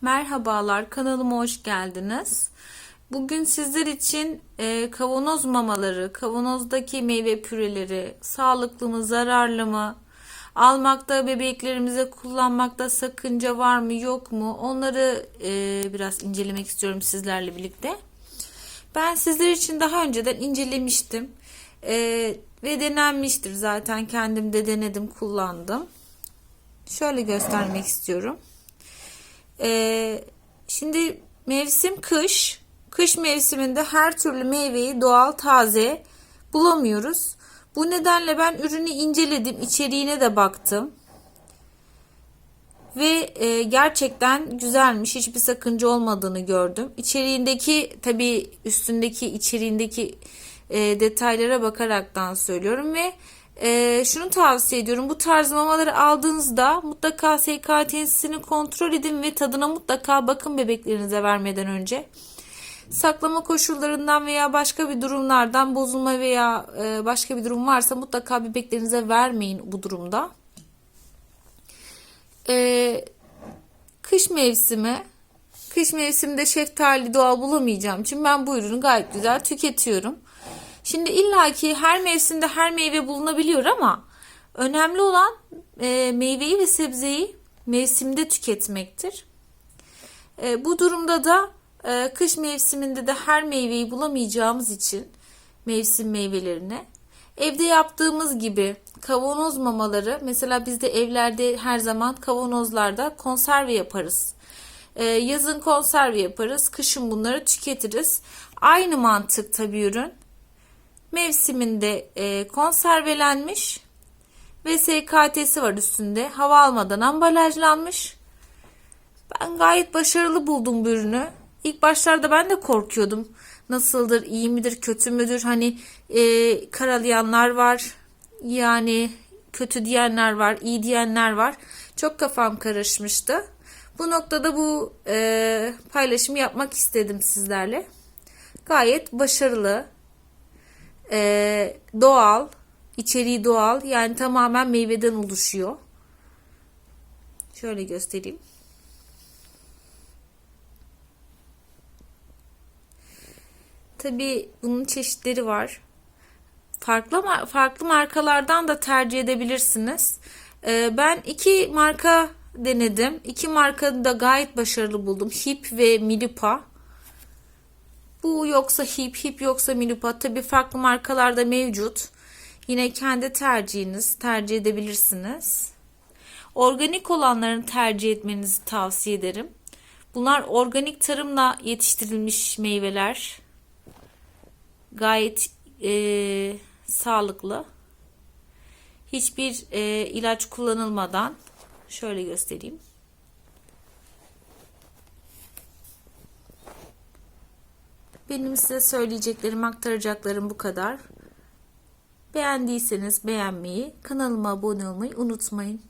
Merhabalar, kanalıma hoş geldiniz. Bugün sizler için e, kavanoz mamaları, kavanozdaki meyve püreleri, sağlıklı mı, zararlı mı, almakta bebeklerimize kullanmakta sakınca var mı, yok mu, onları e, biraz incelemek istiyorum sizlerle birlikte. Ben sizler için daha önceden incelemiştim E, ve denenmiştir zaten kendim de denedim, kullandım. Şöyle göstermek istiyorum. Ee, şimdi mevsim kış. Kış mevsiminde her türlü meyveyi doğal taze bulamıyoruz. Bu nedenle ben ürünü inceledim. içeriğine de baktım. Ve e, gerçekten güzelmiş. Hiçbir sakınca olmadığını gördüm. İçeriğindeki tabi üstündeki içeriğindeki e, detaylara bakaraktan söylüyorum ve e, şunu tavsiye ediyorum. Bu tarz mamaları aldığınızda mutlaka SK tesisini kontrol edin ve tadına mutlaka bakın bebeklerinize vermeden önce. Saklama koşullarından veya başka bir durumlardan bozulma veya e, başka bir durum varsa mutlaka bebeklerinize vermeyin bu durumda. E, kış mevsimi kış mevsiminde şeftali doğal bulamayacağım için ben bu ürünü gayet güzel tüketiyorum. Şimdi illaki her mevsimde her meyve bulunabiliyor ama önemli olan e, meyveyi ve sebzeyi mevsimde tüketmektir. E, bu durumda da e, kış mevsiminde de her meyveyi bulamayacağımız için mevsim meyvelerini evde yaptığımız gibi kavanoz mamaları mesela bizde evlerde her zaman kavanozlarda konserve yaparız. E, yazın konserve yaparız, kışın bunları tüketiriz. Aynı mantık tabi ürün mevsiminde e, konservelenmiş ve SKT'si var üstünde. Hava almadan ambalajlanmış. Ben gayet başarılı buldum bu ürünü. İlk başlarda ben de korkuyordum. Nasıldır, iyi midir, kötü müdür? Hani e, karalayanlar var. Yani kötü diyenler var, iyi diyenler var. Çok kafam karışmıştı. Bu noktada bu e, paylaşımı yapmak istedim sizlerle. Gayet başarılı, e, doğal, içeriği doğal yani tamamen meyveden oluşuyor. Şöyle göstereyim. Tabi bunun çeşitleri var. Farklı farklı markalardan da tercih edebilirsiniz. E, ben iki marka denedim. İki markanı da gayet başarılı buldum. Hip ve Milipa. Bu yoksa hip, hip yoksa milipa. Tabi farklı markalarda mevcut. Yine kendi tercihiniz tercih edebilirsiniz. Organik olanlarını tercih etmenizi tavsiye ederim. Bunlar organik tarımla yetiştirilmiş meyveler. Gayet e, sağlıklı. Hiçbir e, ilaç kullanılmadan şöyle göstereyim. Benim size söyleyeceklerim, aktaracaklarım bu kadar. Beğendiyseniz beğenmeyi, kanalıma abone olmayı unutmayın.